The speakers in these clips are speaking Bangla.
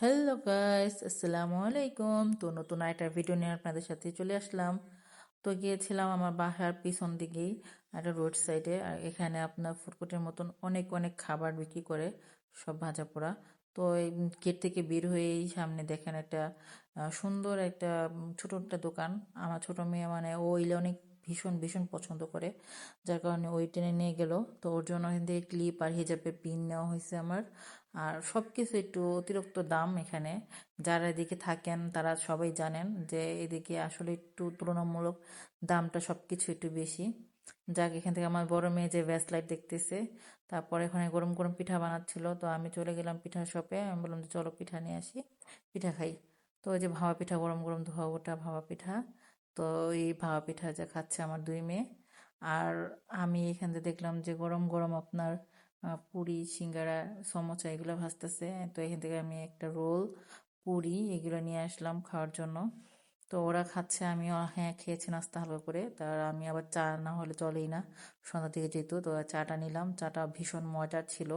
হ্যালো গাইস আসসালামু আলাইকুম। তো নতুন একটা ভিডিও নিয়ে আপনাদের সাথে চলে আসলাম। তো গিয়েছিলাম আমার বাসার পিছন দিকেই একটা রোড সাইডে আর এখানে আপনার ফুটকুটের মতন অনেক অনেক খাবার বিক্রি করে সব ভাজা পোড়া। তো এই গেট থেকে বের হয়েই সামনে দেখেন একটা সুন্দর একটা ছোট একটা দোকান। আমার ছোট মেয়ে মানে ও ইলেকট্রনিক ভীষণ ভীষণ পছন্দ করে। যার কারণে ওই টেনে নিয়ে গেল। তো ওর জন্য এখান থেকে ক্লিপ আর হিজাবের পিন নেওয়া হয়েছে আমার। আর সব কিছু একটু অতিরিক্ত দাম এখানে। যারা এদিকে থাকেন, তারা সবাই জানেন যে এদিকে আসলে একটু তুলনামূলক দামটা সব কিছু একটু বেশি। যাক, এখান থেকে আমার বড় মেয়ে যে ভ্যাস লাইট দেখতেছে, তারপর এখানে গরম গরম পিঠা বানাচ্ছিল। তো আমি চলে গেলাম পিঠা শপে আমি বললাম যে, চলো পিঠা নিয়ে আসি, পিঠা খাই। তো ওই যে ভাবা পিঠা, গরম গরম ধোয়া ওটা ভাবা পিঠা। তো এই ভাবা পিঠা যা খাচ্ছে আমার দুই মেয়ে। আর আমি এখান থেকে দেখলাম যে গরম গরম আপনার পুরি, সিঙ্গারা সমোসা এগুলো ভাজতেছে। তো এখান থেকে আমি একটা রোল, পুরি এগুলো নিয়ে আসলাম খাওয়ার জন্য। তো ওরা খাচ্ছে, আমিও হ্যাঁ খেয়েছি নাস্তা হালকা করে। তার আমি আবার চা না হলে চলেই না সন্ধ্যা থেকে যেহেতু। তো চাটা নিলাম, চাটা ভীষণ মজার ছিল।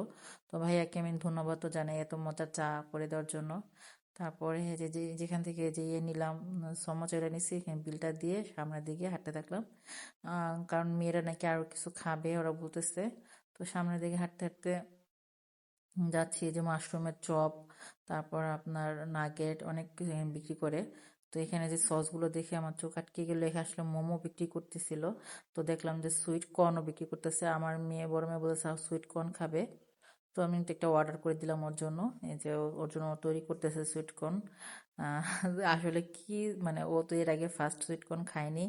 তো ভাইয়াকে আমি ধন্যবাদ তো জানাই এত মজার চা করে দেওয়ার জন্য। তারপরে যে, যে- যেখান থেকে যে ইয়ে নিলাম সমোসাটা নিছি, এখানে বিলটা দিয়ে সামনের দিকে হাঁটতে থাকলাম। কারণ মেয়েরা নাকি আরও কিছু খাবে, ওরা বলতেছে। তো সামনের দিকে হাঁটতে হাঁটতে যাচ্ছি যে মাশরুমের চপ, তারপর আপনার নাগেট, অনেক কিছু বিক্রি করে। তো এখানে যে সসগুলো দেখে আমার চোখ আটকে গেলো, এখানে আসলে মোমো বিক্রি করতেছিল। তো দেখলাম যে সুইট কর্নও বিক্রি করতেছে। আমার মেয়ে, বড় মেয়ে বলেছে সুইট কর্ন খাবে। তো আমি একটা অর্ডার করে দিলাম ওর জন্য। এই যে ওর জন্য তৈরি করতেছে সুইটকর্ন আসলে কি মানে ও তো এর আগে ফার্স্ট সুইটকর্ন খায়নি।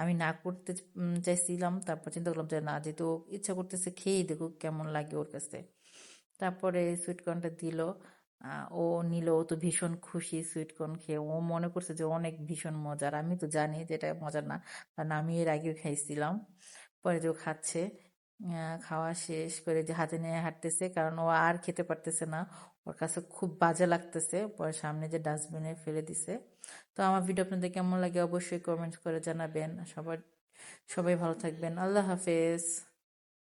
আমি না করতে চাইছিলাম, তারপর চিন্তা করলাম যে না, যেহেতু ইচ্ছা করতেছে খেয়েই দেখুক কেমন লাগে ওর কাছে। তারপরে সুইটকর্নটা দিল। ও নিল, ও তো ভীষণ খুশি সুইটকর্ন খেয়ে। ও মনে করছে যে অনেক ভীষণ মজার। আমি তো জানি যে এটা মজার না, কারণ আমি এর আগেও খাইছিলাম। পরে যে খাচ্ছে খাওয়া শেষ করে যে হাতে নিয়ে হাঁটতেছে, কারণ ও আর খেতে পারতেছে না। ওর কাছে খুব বাজে লাগতেছে। পরে সামনে যে ডাস্টবিনে ফেলে দিছে। তো আমার ভিডিও আপনাদের কেমন লাগে অবশ্যই কমেন্ট করে জানাবেন। সবার, সবাই ভালো থাকবেন। আল্লাহ হাফেজ।